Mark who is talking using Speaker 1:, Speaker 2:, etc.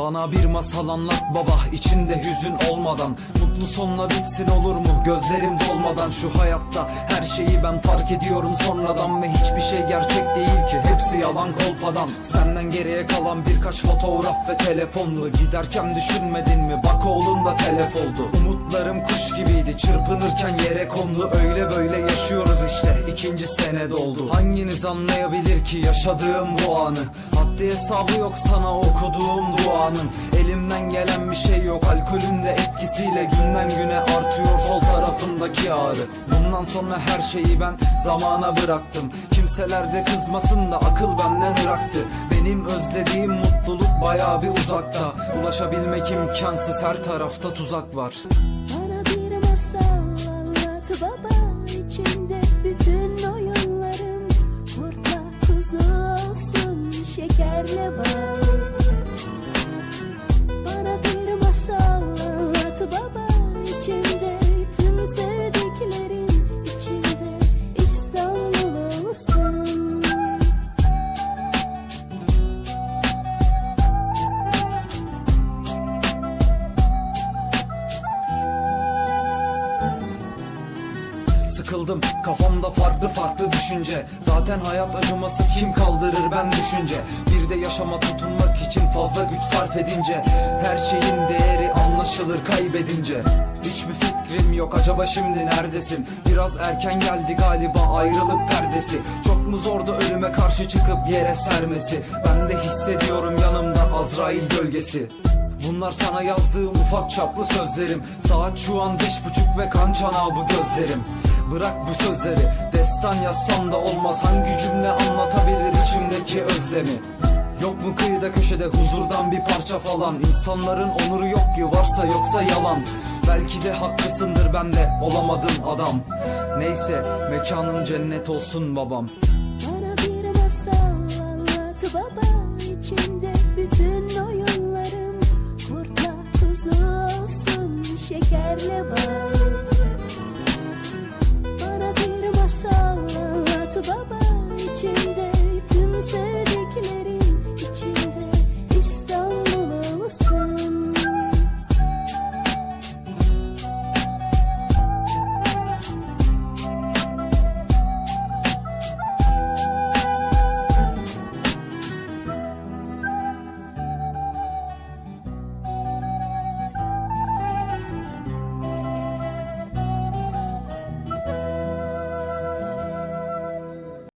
Speaker 1: Bana bir masal anlat baba içinde hüzün olmadan. Mutlu sonla bitsin olur mu? Gözlerim dolmadan Şu hayatta. Her şeyi ben fark ediyorum sonradan Ve hiçbir şey gerçek değil ki. Hepsi yalan kolpadan. Senden geriye kalan birkaç fotoğraf ve telefonlu. Giderken düşünmedin mi? Bak oğlun da telef oldu. Umutlarım kuş gibiydi. Çırpınırken yere kondu. Öyle ikinci sene doldu. Hanginiz anlayabilir ki yaşadığım bu anı? Haddi hesabı yok sana okuduğum duanın. Elimden gelen bir şey yok alkolün de etkisiyle Günden güne artıyor sol tarafındaki ağrı. Bundan sonra her şeyi ben zamana bıraktım. Kimseler de kızmasın da akıl benden ıraktı Benim özlediğim mutluluk baya bir uzakta. Ulaşabilmek imkansız her tarafta tuzak var.
Speaker 2: Bana bir masal şekerle bal Bana bir masal anlat baba içinde
Speaker 1: Sıkıldım. Kafamda farklı farklı düşünce. Zaten hayat acımasız kim kaldırır ben düşünce. Bir de yaşama tutunmak için fazla güç sarf edince. Her şeyin değeri anlaşılır kaybedince. Hiçbir fikrim yok acaba şimdi neredesin? Biraz erken geldi galiba ayrılık perdesi. Çok mu zordu ölüme karşı çıkıp yere sermesi? Ben de hissediyorum yanımda Azrail gölgesi Bunlar sana yazdığım ufak çaplı sözlerim. Saat şu an beş buçuk ve kan çanağı bu gözlerim. Bırak bu sözleri Destan yazsam da olmaz. Hangi cümle anlatabilir içimdeki özlemi? Yok mu kıyıda köşede huzurdan bir parça falan? İnsanların onuru yok ki varsa yoksa yalan. Belki de haklısındır ben de olamadım adam. Neyse mekanın cennet olsun babam şekerle bal Bana bir masal anlat baba için